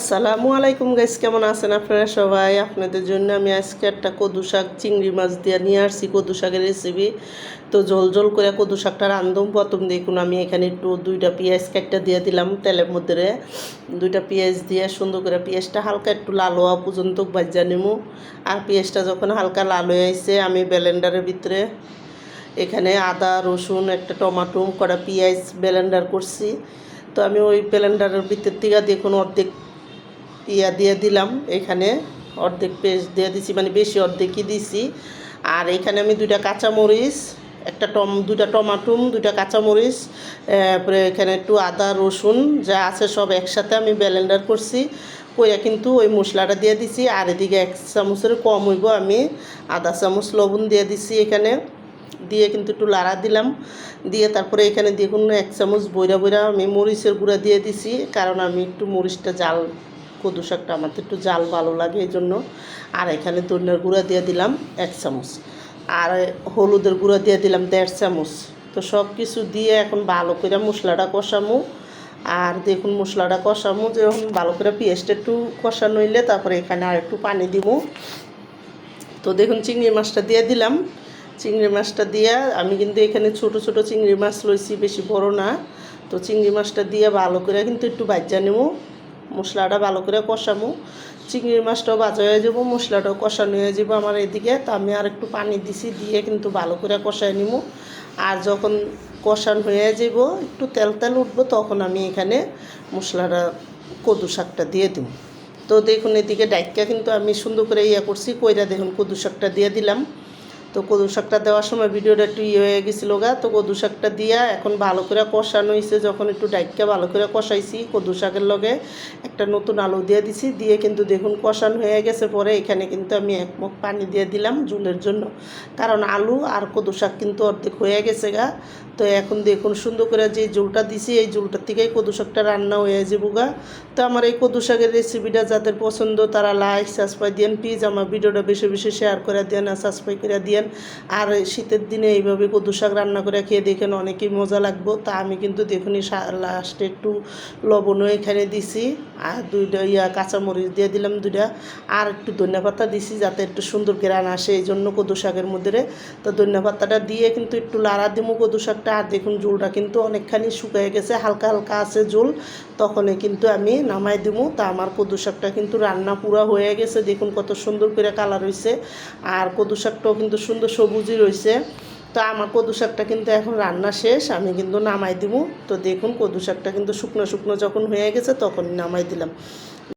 আসসালামু আলাইকুম গাইস কেমন আছেন আপনারা সবাই? আপনাদের জন্য আমি আজকে একটা কদু শাক, চিংড়ি মাছ দিয়ে নিয়ে আসছি কদু শাকের রেসিপি তো জল জল করে কদু শাকটা রান্ধুম প্রথম দেখুন আমি এখানে একটু দুইটা পেঁয়াজ কাটটা দিয়ে দিলাম তেলের মধ্যে দুইটা পেঁয়াজ দিয়ে সুন্দর করে পেঁয়াজটা হালকা একটু লাল হওয়া পর্যন্ত বাজ্যা নেব আর পেঁয়াজটা যখন হালকা লাল হয়ে আসছে, আমি ব্লেন্ডারের ভিতরে এখানে আদা, রসুন, একটা টমাটো, কটা পেঁয়াজ ব্লেন্ডার করছি। তো আমি ওই ব্লেন্ডারের ভিতর থেকে দেখুন অর্ধেক ইয়া দিয়ে দিলাম। এখানে অর্ধেক পেস্ট দিয়ে দিছি মানে বেশি অর্ধেকই দিছি। আর এখানে আমি দুইটা কাঁচামরিচ, একটা টম, দুইটা টমাটুম, দুইটা কাঁচামরিচ তারপরে এখানে একটু আদা, রসুন, যা আছে সব একসাথে আমি ব্লেন্ডার করছি কইয়া কিন্তু ওই মশলাটা দিয়ে দিছি। আর এদিকে এক চামচের কম হইব আমি। আধা চামচ লবণ দিয়ে দিছি এখানে। দিয়ে কিন্তু একটু লাড়া দিলাম। দিয়ে তারপরে এখানে দেখুন এক চামচ বইরা বইরা আমি মরিচের গুঁড়া দিয়ে দিছি, কারণ আমি একটু মরিচটা জাল কদু শাকটা আমার তো একটু জাল ভালো লাগে, এই জন্য। আর এখানে ধনিয়ার গুঁড়া দিয়ে দিলাম এক চামচ। আর হলুদের গুঁড়া দিয়ে দিলাম দেড় চামচ। তো সব কিছু দিয়ে এখন ভালো করে মশলাটা কষামু। আর দেখুন মশলাটা কষামু, যখন ভালো করে পেঁয়াজটা একটু কষানো হইলে তারপরে এখানে আর একটু পানি দিব তো দেখুন চিংড়ি মাছটা দিয়ে দিলাম। চিংড়ি মাছটা দিয়ে আমি কিন্তু এখানে ছোট ছোট চিংড়ি মাছ লইছি, বেশি বড় না। তো চিংড়ি মাছটা দিয়ে ভালো করে কিন্তু একটু বাজ্যা নেব মশলাটা ভালো করে কষামো। চিংড়ি মাছটাও ভাজা হয়ে যাব, মশলাটাও কষানো হয়ে যাব আমার এদিকে। তো আমি আর একটু পানি দিছি, দিয়ে কিন্তু ভালো করে কষাই নিব আর যখন কষান হয়ে যাব, একটু তেল তেল উঠবো, তখন আমি এখানে মশলাটা কদু শাকটা দিয়ে দিব তো দেখুন, এদিকে ডাইকা কিন্তু আমি সুন্দর করে ইয়ে করছি, কইরা দেখুন কদু শাকটা দিয়ে দিলাম। তো কদু শাকটা দেওয়ার সময় ভিডিওটা একটু ইয়ে হয়ে গেছিল গা, তো কদু শাকটা দিয়া এখন ভালো করে কষানো হয়েছে যখন একটু ডাইকা ভালো করে কষাইছি কদু শাকের লগে। একটা নতুন আলু দিয়ে দিছি, দিয়ে কিন্তু দেখুন কষানো হয়ে গেছে, পরে এখানে কিন্তু আমি এক মুখ পানি দিয়ে দিলাম ঝুলের জন্য। কারণ আলু আর কদু শাক কিন্তু অর্ধেক হয়ে গেছে গা। তো এখন দেখুন সুন্দর করে যে ঝোলটা দিছি, এই জুলটার থেকেই কদু শাকটা রান্না হয়ে যাব গা। তো আমার এই কদু শাকের রেসিপিটা যাদের পছন্দ, তারা লাইক সাবস্ক্রাইব দিয়েন প্লিজ আমার ভিডিওটা বেশি বেশি শেয়ার করে দেন আর সাবস্ক্রাইব করে দিয়েন। আর শীতের দিনে এইভাবে কদু শাক রান্না করে খেয়ে দেখেন অনেকই মজা লাগবো। তা আমি কিন্তু দেখুনি লাস্টে একটু লবণও এখানে দিছি। আর দুইটা ইয়া কাঁচামরিচ দিয়ে দিলাম দুইটা। আর একটু ধনিয়া পাতা দিছি যাতে একটু সুন্দর গ্রান আসে এই জন্য কদু শাকের মধ্যে তো ধনিয়া পাতাটা দিয়ে কিন্তু একটু লাড়া দিমু কদু শাকটা। আর দেখুন ঝোলটা কিন্তু অনেকখানি শুকিয়ে গেছে, হালকা হালকা আছে ঝোল। তখনই কিন্তু আমি নামাই দিমু। তা আমার কদু শাকটা কিন্তু রান্না পুরা হয়ে গেছে। দেখুন কত সুন্দর করে কালার হয়েছে আর কদু শাকটাও কিন্তু সুন্দর সবুজই রয়েছে। তো আমার কদু শাকটা কিন্তু এখন রান্না শেষ, আমি কিন্তু নামাই দিব। তো দেখুন, কদু শাকটা কিন্তু শুকনো শুকনো যখন হয়ে গেছে তখন নামাই দিলাম।